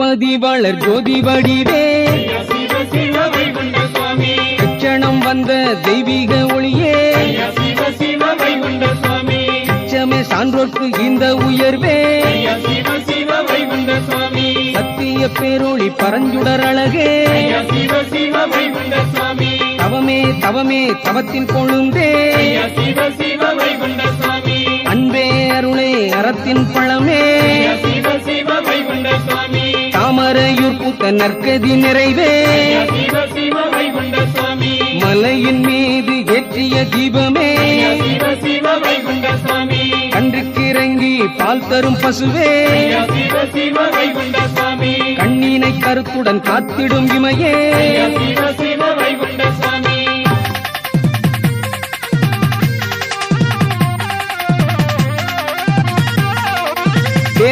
பதிவாளர் ஜோதி வடிவே. ஐயா லட்சணம் வந்த தெய்வீக ஒளியே. ஐயா சான்றோர்க்கு இந்த உயர்வே. சத்திய பேரொளி பரஞ்சுடர் அழகே. தவமே தவமே தவத்தின் கொழுந்தே. அன்பே அருளே அறத்தின் பழமே. சிவ சிவ வைகுண்ட சுவாமி தாமரையூர் பூத்த நற்கதி நிறைவே. மலையின் மீது ஏற்றிய தீபமே. கன்றுக்கிறங்கி பால் தரும் பசுவே. ஐயா கண்ணினை கருத்துடன் காத்திடும் இமையே.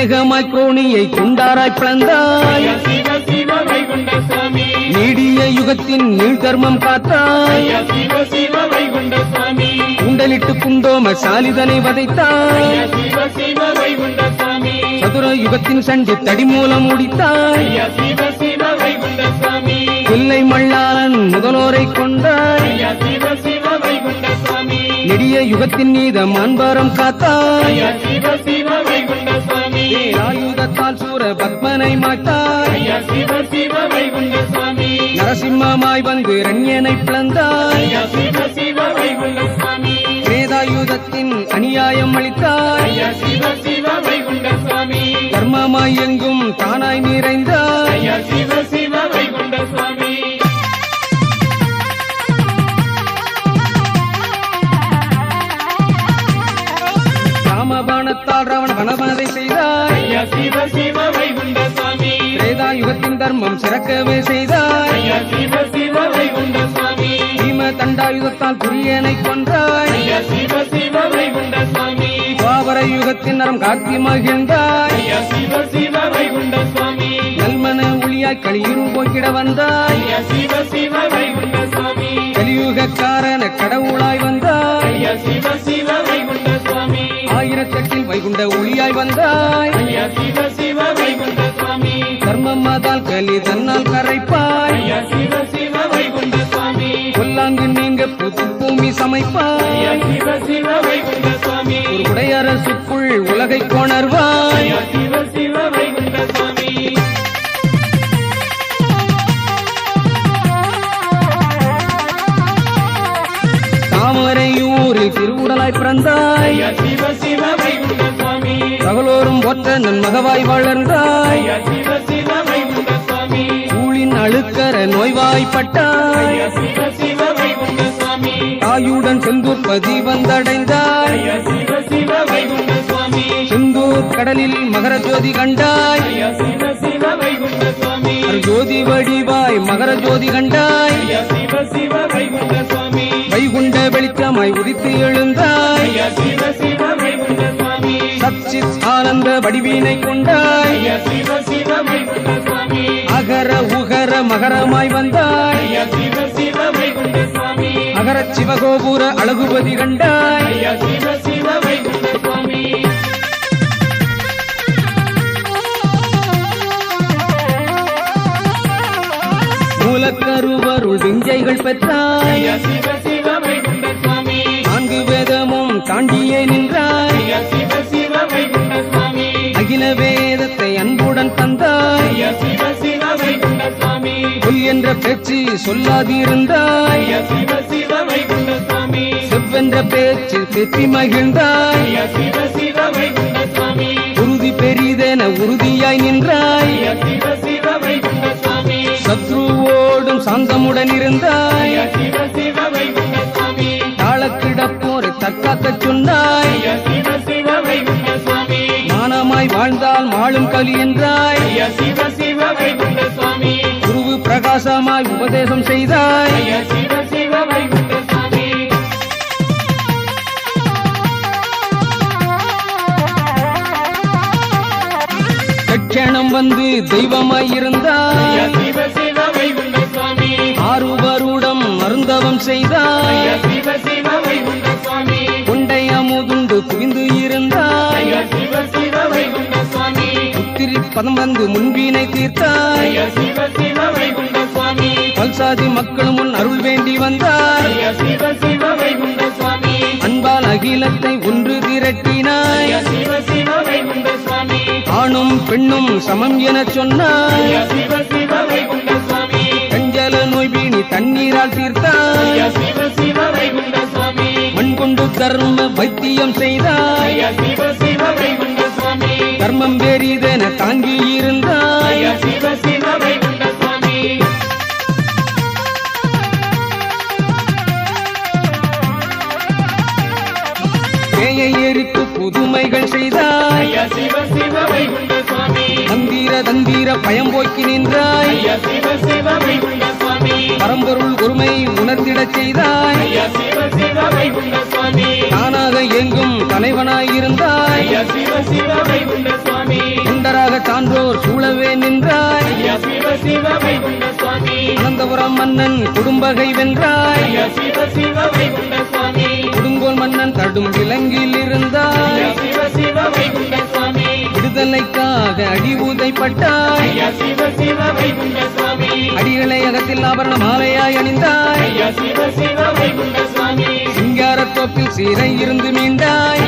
தேகமாய் குரோணியை குண்டாராய் பிளந்தாய் நீடிய யுகத்தின் நீள் தர்மம் காத்தாய் குண்டலிட்டு குண்டோம சாலிதனை வதைத்தாய். சதுர யுகத்தின் சண்டி தடி மூலம் முடித்தாய். பிள்ளை சிவ மல்லாளன் முதலோரை கொண்டாய். நெடிய யுகத்தின் நீத மான்பாரம் காத்தாய். ஆயுதத்தால் சூர பத்மனை மாட்டாய். நரசிம்மமாய் வந்து ரண்யனை பிளந்தாய். வேதாயுதத்தின் அநியாயம் அளித்தாய். தர்மமாய் எங்கும் தானாய் நிறைந்தாய். ஐயா சிவ சிவ வைகுண்ட சுவாமி வேதாயுகத்தின் தர்மம் சிறக்கவே செய்தாய். சிவ சிவ வைகுண்ட சுவாமி. பீம தண்டாயுதத்தால் துரியனை கொன்றாய். சிவ சுவாமி. துவாபர யுகத்தின் நரம் காத்தி மகிழ்ந்தாய். சிவ சிவ வைகுண்ட சுவாமி. நல்மன ஒளியாய் களியிரு போக்கிட வந்தாய். சிவ சுவாமி. கலியுகக்காரன கடவுளாய் வந்தாய். வைகுண்ட ஒளியாய் வந்தாய். ஐயா சிவ சிவ வைகுண்ட சுவாமி. தர்மம் மதால் கலி தன்னால் கரைப்பாய். கொல்லாங்கு நீங்க புது பூமி சமைப்பாய். உடையரசுக்குள் உலகை கொணர்வாய். தாமரையூரில் திருவுடலாய் பிறந்தாய். சுவாமி சகலோரும் ஒற்ற நன்மகவாய் வளர்ந்தாய். ஊழின் அழுக்கர நோய்வாய்ப்பட்டாய். தாயுடன் வந்தடைந்தாய். சிவ வைகுண்ட சுவாமி. செந்தூர் கடலில் மகர ஜோதி கண்டாய். ஜோதி வடிவாய் மகர ஜோதி கண்டாய். வைகுண்ட வெளிச்சமாய் உதித்து எழுந்தாய். சச்சித் ஆனந்த வடிவினை கொண்டாய். அகர உகர மகரமாய் வந்தாய். அகர சிவகோபுர அழகுபதி கண்டாய். மூலக்கருவருள் விஞ்சைகள் பெற்றாய். நான்கு வேதமும் தாண்டியே நின்றாய். அகில வேதத்தை அன்புடன் தந்தாய். சொல் என்ற பேச்சு சொல்லாதிருந்தாய். செவ்வென்ற பேச்சு தெப்பி மகிழ்ந்தாய். உறுதி பெரிதென உறுதியாய் நின்றாய். சத்ருவோடும் சாந்தமுடன் இருந்தாய். தாளக்கிடப்போரை தற்காக்கச் மாளும் கலி என்றாய். சிவ சிவ வைகுண்ட சுவாமி. குருவு பிரகாசமாய் உபதேசம் செய்தாய். சிவ சிவ வைகுண்ட சுவாமி. தட்சணம் வந்து தெய்வமாய் இருந்தாய். சிவ சிவ வைகுண்ட சுவாமி. ஆறு வருடம் மருந்தவம் செய்தாய். பதம் வந்து முன்பினை தீர்த்தாய். பல்சாதி மக்கள் முன் அருள் வேண்டி வந்தார் அன்பால் அகிலத்தை ஒன்று திரட்டினாய். ஆணும் பெண்ணும் சமம் என சொன்னாய். கஞ்சல நோய் வீணி தண்ணீரால் தீர்த்தாய். மண் கொண்டு தர்ம வைத்தியம் செய்தாய். தர்மம் வேறிதென தாங்கி இருந்தாய். பேயை எரித்து புதுமைகள் செய்தாய். தந்திர பயம் போக்கி நின்றாய். பரம்பொருள் ஒருமை உணர்த்திடச் செய்தாய். தானாக எங்கும் தலைவனாய் இருந்தாய். ஐயா சிவ சிவ வைகுண்ட சுவாமி. சுந்தராக சான்றோர் சூழவே நின்றாய். அனந்தபுரம் மன்னன் குடும்பகை வென்றாய். கொடுங்கோல் மன்னன் கடும் விலங்கில் இருந்தாய். விடுதலைக்காக அடி உதைப்பட்டாய் அடிகளை அகத்தில் ஆபரண மாலையாய் அணிந்தாய். சிங்காரத்தோப்பில் சீரை இருந்து மீண்டாய்.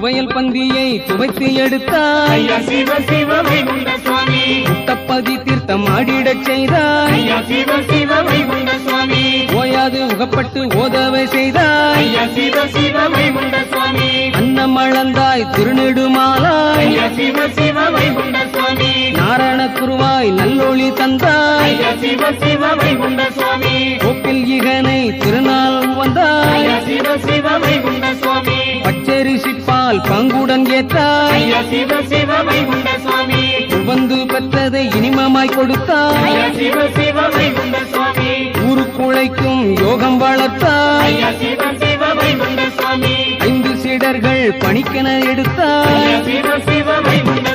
துவையல் பந்தியை துவைத்து எடுத்தாய். சிவ சிவ வைகுண்ட சுவாமி. முட்டப்பதி தீர்த்தம் ஆடிடச் செய்தாய். சிவ சிவ வைகுண்ட சுவாமி. ஓயாது உகப்பட்டு ஓதவை செய்தாய். சிவ சிவ வைகுண்ட சுவாமி. அன்னம் அளந்தாய் திருநெடுமாலாய். சிவ சிவ வைகுண்ட சுவாமி. நாராயண குருவாய் நல்லொளி தந்தாய். சிவ சிவ வைகுண்ட சுவாமி. கோப்பில் இகனை திருநாள் வந்தாய். ஐயா சிவ சிவ வைகுண்ட சுவாமி. வந்து பெற்றதை இனிமமாய் கொடுத்தாய். சிவ சிவ வைகுண்ட சுவாமி. ஊருக்குழைக்கும் யோகம் வளர்த்தாய். சிவ சிவ வைகுண்ட சுவாமி. ஐந்து சீடர்கள் பணிக்கென எடுத்தாய். சிவ சிவ வைகுண்ட